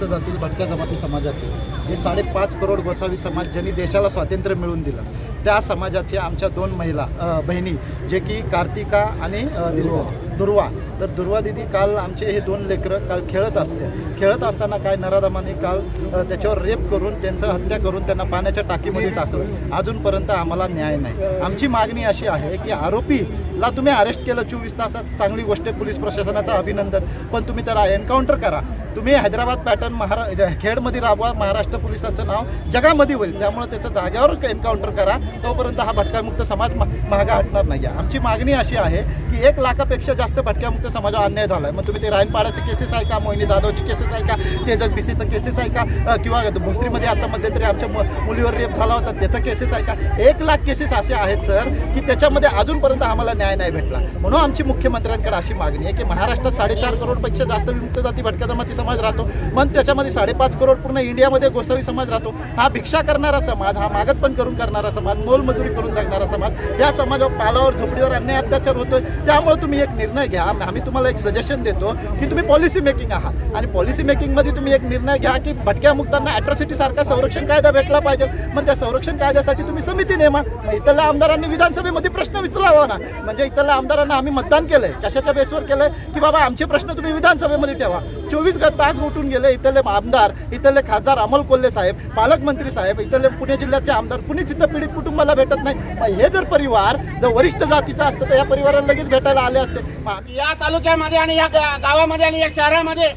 अनुसूचित जातील भटक्या जमाती समाजातील. जे साडेपाच करोड गोसावी समाज ज्यांनी देशाला स्वातंत्र्य मिळवून दिलं त्या समाजाचे आमच्या दोन महिला बहिणी जे की कार्तिका आणि दुर्वा. दुर्वा. तर दुर्वा दिदी काल आमचे हे दोन लेकरं काल खेळत असते. खेळत असताना काय नराधमाने काल त्याच्यावर रेप करून त्यांचं हत्या करून त्यांना पाण्याच्या टाकीमध्ये टाकलं. अजूनपर्यंत आम्हाला न्याय नाही. आमची मागणी अशी आहे की आरोपीला तुम्ही अरेस्ट केलं चोवीस तासात चांगली गोष्ट आहे पोलीस प्रशासनाचं अभिनंदन. पण तुम्ही त्याला एन्काउंटर करा. तुम्ही हैदराबाद पॅटर्न महारा खेडमध्ये राबवा महाराष्ट्र पोलिसाचं नाव जगामध्ये होईल. त्यामुळे त्याचं जाग्यावर एन्काउंटर करा. तोपर्यंत हा भटकामुक्त समाज मा- हटणार नाही आहे आमची मागणी अशी आहे की एक लाखापेक्षा जास्त भटक्यामुक्त समाजावर अन्याय झाला आहे मग तुम्ही ते रायनपाड्याचे केसेस आहे का? मोहिनी जाधवची केसेस आहे का? तेजस बीसीचं केसेस आहे का? किंवा भोसरीमध्ये आता मध्यंतरी आमच्या मुलीवर रेप झाला होता त्याचा केसेस आहे का? एक लाख केसेस असे आहेत सर की त्याच्यामध्ये अजूनपर्यंत आम्हाला न्याय नाही भेटला. म्हणून आमची मुख्यमंत्र्यांकडे अशी मागणी आहे की महाराष्ट्रात साडेचार करोडपेक्षा जास्त विमुक्त जाती भटक्या जमाती समाज राहतो. मग त्याच्यामध्ये साडेपाच करोड पूर्ण इंडियामध्ये गोसावी समाज राहतो. हा भिक्षा करणारा समाज हा मागत पण करून करणारा समाज मोलमजुरी करून जगणारा समाज या समाजावर पालावर झोपडीवर अन्याय अत्याचार होतोय. त्यामुळे तुम्ही एक निर्णय घ्या. आम्ही मी तुम्हाला एक सजेशन देतो की तुम्ही पॉलिसी मेकिंग आहात. आणि पॉलिसी मेकिंगमध्ये तुम्ही एक निर्णय घ्या की भटक्या मुक्तांना अॅट्रॉसिटी सारखा संरक्षण कायदा भेटला पाहिजे. मग त्या संरक्षण कायद्यासाठी तुम्ही समिती नेमा. मग इथल्या आमदारांनी विधानसभेमध्ये प्रश्न विचारावा ना. म्हणजे इथल्या आमदारांना आम्ही मतदान केलंय. कशाच्या बेसवर केलंय? की बाबा आमचे प्रश्न तुम्ही विधानसभेमध्ये ठेवा. चोवीस तास उठून गेले इथले आमदार इथले खासदार अमोल कोल्हे साहेब पालकमंत्री साहेब इथले पुणे जिल्ह्याचे आमदार कुणीच इथं पीडित कुटुंबाला भेटत नाही. मग हे जर परिवार जर वरिष्ठ जातीचा असतं तर या परिवाराला लगेच भेटायला आले असते. मग या तालुक्यामध्ये आणि या गा- गावामध्ये आणि या शहरामध्ये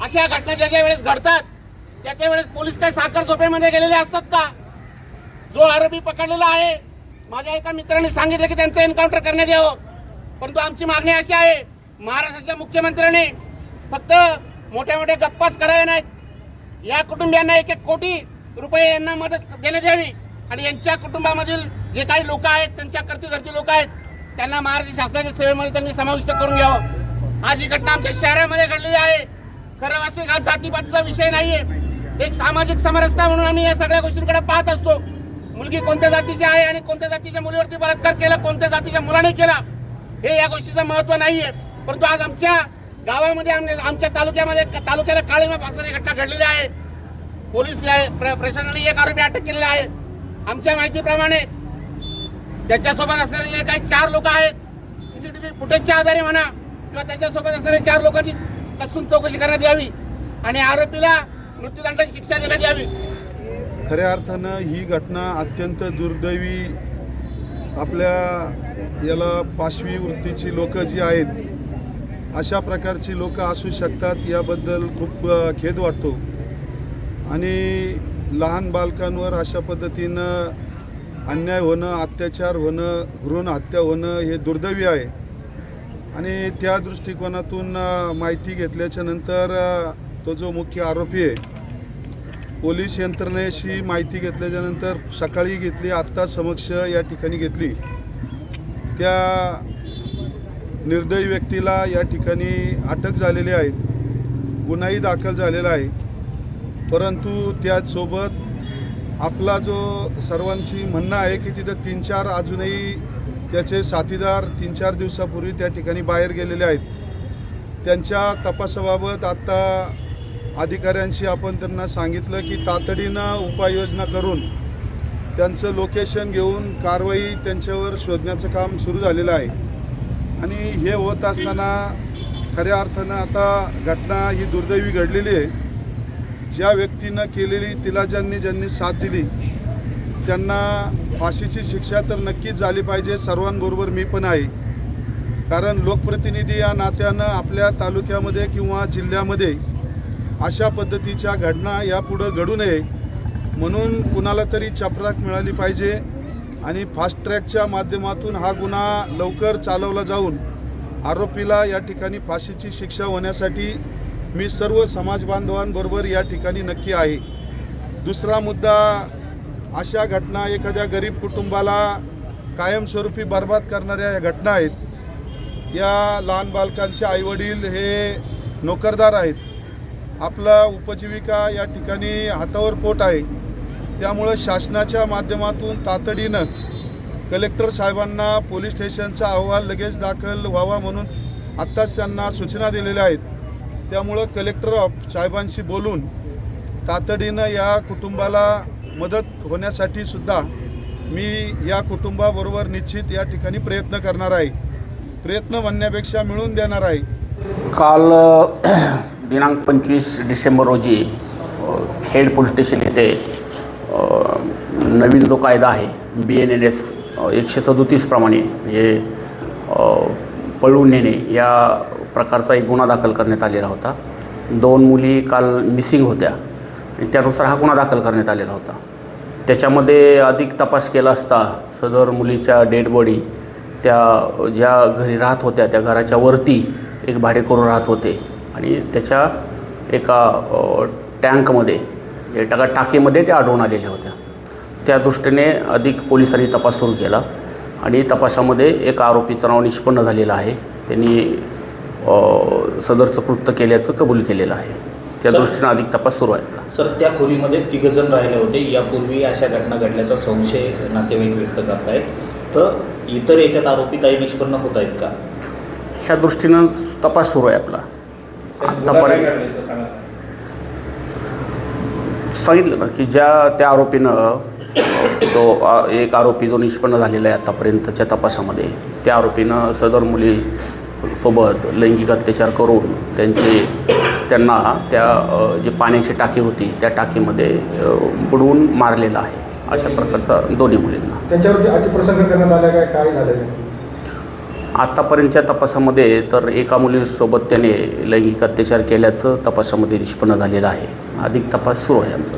अशा घटना ज्या ज्या वेळेस घडतात त्या त्या वेळेस पोलीस काही साखर झोपेमध्ये गेलेले असतात का? जो आरोपी पकडलेला आहे माझ्या एका मित्राने सांगितलं की त्यांचं एन्काउंटर करण्यात यावं. परंतु आमची मागणी अशी आहे महाराष्ट्राच्या मुख्यमंत्र्यांनी फक्त मोठ्या मोठ्या गप्पाच कराव्या नाहीत. या कुटुंबियांना एक एक कोटी रुपये यांना मदत देण्यात यावी. आणि यांच्या कुटुंबामधील जे काही लोक आहेत त्यांच्या करते लोक आहेत त्यांना महाराष्ट्र शासनाच्या सेवेमध्ये त्यांनी समाविष्ट करून घ्यावं. आज ही घटना आमच्या शहरामध्ये घडलेली आहे. खरं वास्तविक हा जातीपातीचा विषय नाहीये. एक सामाजिक समरसता म्हणून आम्ही या सगळ्या गोष्टींकडे पाहत असतो. मुलगी कोणत्या जातीची आहे आणि कोणत्या जातीच्या मुलीवरती बलात्कार केला कोणत्या जातीच्या मुलाने केला हे या गोष्टीचं महत्त्व नाहीये. परंतु आज आमच्या गावामध्ये आमच्या तालुक्यामध्ये तालुक्याला काळीमा पासणारी घटना घडलेली आहे. पोलीस प्र- प्रशासनाने एक आरोपी अटक केलेला आहे. आमच्या माहितीप्रमाणे त्याच्यासोबत असणारे जे काही चार लोक आहेत सीसीटीव्ही फुटेजच्या आधारे म्हणा किंवा त्याच्यासोबत असणाऱ्या चार लोकांची कसून चौकशी करण्यात यावी आणि आरोपीला मृत्यूदंडाची शिक्षा देण्यात यावी. खऱ्या अर्थानं ही घटना अत्यंत दुर्दैवी आपल्या याला पाशवी वृत्तीची लोक जी आहेत अशा प्रकारची लोक असू शकतात याबद्दल खूप खेद वाटतो. आणि लहान बालकांवर अशा पद्धतीनं अन्याय होणं अत्याचार होणं भ्रूण हत्या होणं हे दुर्दैवी आहे. आणि त्या दृष्टिकोनातून माहिती घेतल्याच्या नंतर तो जो मुख्य आरोपी आहे पोलीस यंत्रणेशी माहिती घेतल्याच्यानंतर सकाळी घेतली आत्ता समक्ष या ठिकाणी घेतली. त्या निर्दयी व्यक्तीला या ठिकाणी अटक झालेली आहे. गुन्हाही दाखल झालेला आहे. परंतु त्याचसोबत आपला जो सर्वांची म्हणणं आहे की तिथं तीन चार अजूनही त्याचे साथीदार तीन चार दिवसापूर्वी त्या ठिकाणी बाहेर गेलेले आहेत. त्यांच्या तपासाबाबत आत्ता अधिकाऱ्यांशी आपण त्यांना सांगितलं की तातडीनं उपाययोजना करून त्यांचं लोकेशन घेऊन कारवाई त्यांच्यावर शोधण्याचं काम सुरू झालेलं आहे. आणि हे होत असताना खऱ्या अर्थानं आता घटना ही दुर्दैवी घडलेली आहे. ज्या व्यक्तीनं केलेली तिला ज्यांनी ज्यांनी साथ दिली त्यांना फाशीची शिक्षा तर नक्कीच झाली पाहिजे सर्वांबरोबर मी पण आहे. कारण लोकप्रतिनिधी या नात्यानं आपल्या तालुक्यामध्ये किंवा जिल्ह्यामध्ये अशा पद्धतीच्या घटना यापुढं घडू नये. म्हणून कुणाला तरी चपराक मिळाली पाहिजे आणि फास्ट ट्रॅकच्या माध्यमातून हा गुन्हा लवकर चालवला जाऊन आरोपीला या ठिकाणी फाशीची शिक्षा होण्यासाठी मी सर्व समाज बांधवांबरोबर या ठिकाणी नक्की आहे. दुसरा मुद्दा अशा घटना एखाद्या गरीब कुटुंबाला कायमस्वरूपी बर्बाद करणाऱ्या या घटना आहेत. या लहान बालकांचे आईवडील हे नोकरदार आहेत. आपला उपजीविका या ठिकाणी हातावर पोट आहे. त्यामुळं शासनाच्या माध्यमातून तातडीनं कलेक्टर साहेबांना पोलीस स्टेशनचा अहवाल लगेच दाखल व्हावा म्हणून आत्ताच त्यांना सूचना दिलेल्या आहेत. त्यामुळं कलेक्टर ऑफ साहेबांशी बोलून तातडीनं या कुटुंबाला मदत होण्यासाठी सुद्धा मी या कुटुंबाबरोबर निश्चित या ठिकाणी प्रयत्न करणार आहे. प्रयत्न म्हणण्यापेक्षा मिळून देणार आहे. काल दिनांक पंचवीस डिसेंबर रोजी खेड पोलीस स्टेशन येथे नवीन जो कायदा आहे बी एन एन एस एकशे सदोतीसप्रमाणे म्हणजे पळवून नेणे या प्रकारचा एक गुन्हा दाखल करण्यात आलेला होता. दोन मुली काल मिसिंग होत्या. आणि त्यानुसार हा गुन्हा दाखल करण्यात आलेला होता. त्याच्यामध्ये अधिक तपास केला असता सदर मुलीच्या डेड बॉडी त्या ज्या घरी राहत होत्या त्या घराच्या वरती एक भाडेकरू राहत होते. आणि त्याच्या एका टँकमध्ये म्हणजे एका टाकीमध्ये त्या आढळून आलेल्या होत्या. त्या दृष्टीने अधिक पोलिसांनी तपास सुरू केला. आणि तपासामध्ये एक आरोपीचं नाव निष्पन्न झालेलं आहे. त्यांनी सदरचं कृत्य केल्याचं कबूल केलेलं आहे. त्या दृष्टीने अधिक तपास सुरू आहे. सर त्या खोलीमध्ये तिघजण राहिले होते. यापूर्वी अशा घटना घडल्याचा संशय नातेवाईक व्यक्त करतायत. तर इतर याच्यात आरोपी काही निष्पन्न होत आहेत का? ह्या दृष्टीनं तपास सुरू आहे आपला. आतापर्यंत सांगितलं ना की ज्या त्या आरोपीनं आ, एक आरोपी जो निष्पन्न झालेला आहे आतापर्यंतच्या तपासामध्ये त्या आरोपीनं सदर मुली सोबत लैंगिक अत्याचार करून त्यांचे त्यांना त्या जी पाण्याची टाकी होती त्या टाकीमध्ये बुडवून मारलेला आहे. अशा प्रकारचा दोन्ही मुलींना. त्यांच्यावरती अतिप्रसंग करण्यात आला काय? काय झालं आत्तापर्यंतच्या तपासामध्ये तर एका मुलीसोबत त्याने लैंगिक अत्याचार केल्याचं तपासामध्ये निष्पन्न झालेलं आहे. अधिक तपास सुरू आहे आमचा.